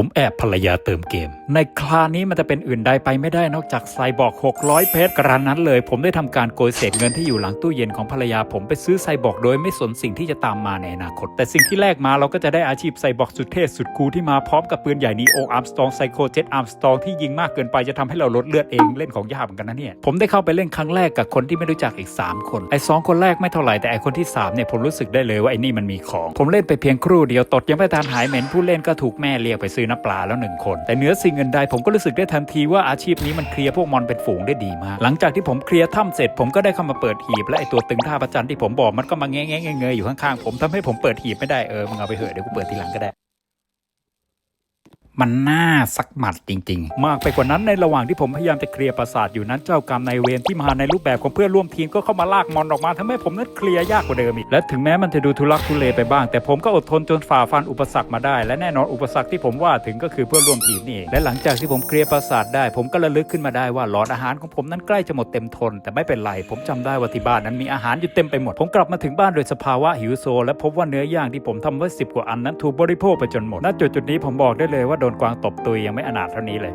ผมแอบภรรยาเติมเกม ในคราวนี้มันจะเป็นอื่นใดไปไม่ได้นอกจากไซบอร์ก600 เพชรกระนั้นเลย ผมได้ทำการโกยเศษเงินที่อยู่หลังตู้เย็นของภรรยาผมไปซื้อไซบอร์กโดยไม่สนสิ่งที่จะตามมาในอนาคต แต่สิ่งที่แลกมาเราก็จะได้อาชีพไซบอร์กสุดเท่สุดคูลที่มาพร้อมกับปืนใหญ่นีโออาร์มสตองไซโคเจ็ตอาร์มสตองที่ยิงมากเกินไปจะทำให้เราลดเลือดเองเล่นของยากเหมือนกันนะเนี่ยผมได้เข้าไปเล่นครั้งแรกกับคนที่ไม่รู้จักอีก 3 คนไอ้สองคนแรกไม่เท่าไหร่แต่ไอ้คนที่3เนี่ยผมรู้สึกได้เลยว่าไอ้นี่มันมีของ ผมเล่นไปเพียงครู่เดียวตดยังไม่ทันหายเหม็นผู้เล่นก็ถูกแม่เรียกไปซื้อน้ำปลาแล้วหนึ่งคน แต่เหนือสิ่งอื่นใดผมก็รู้สึกได้ทันทีว่าอาชีพนี้มันเคลียร์พวกมอนเป็นฝูงได้ดีมาก หลังจากที่ผมเคลียร์ถ้ำเสร็จผมก็ได้เข้ามาเปิดหีบและไอตัวตึงท่าประจันที่ผมบอกมันก็มาแง่แง่เงยอยู่ข้างๆผมทำให้ผมเปิดหีบไม่ได้เออมึงเอาไปเหอะเดี๋ยวกูเปิดทีหลังก็ได้ มันน่าสักหมัดจริง ๆ มากไปกว่านั้นในระหว่างที่ผมพยายามจะเคลียร์ปราสาทอยู่นั้นเจ้ากรรมนายเวรที่มาในรูปแบบของเพื่อนร่วมทีมก็เข้ามาลากมอนออกมาทำให้ผมนั้นเคลียร์ยากกว่าเดิมอีกและถึงแม้มันจะดูทุลักทุเลไปบ้าง แต่ผมก็อดทนจนฝ่าฟันอุปสรรคมาได้ และแน่นอนอุปสรรคที่ผมว่าถึงก็คือเพื่อนร่วมทีมนี่เองและหลังจากที่ผมเคลียร์ปราสาทได้ ผมก็ระลึกขึ้นมาได้ว่าหลอดอาหารของผมนั้นใกล้จะหมดเต็มทน แต่ไม่เป็นไรผมจำได้ว่าที่บ้านนั้นมีอาหารอยู่เต็มไปหมด ผมกลับมาถึงบ้านโดยสภาวะหิวโซและพบว่าเนื้อย่างที่ผมทำไว้สิบกว่าอันนั้นถูกบริโภคไปจนหมดณจุดจุดนี้ผมบอกได้เลยว่าโดนกวางตบตุยยังไม่อนาถเท่านี้เลย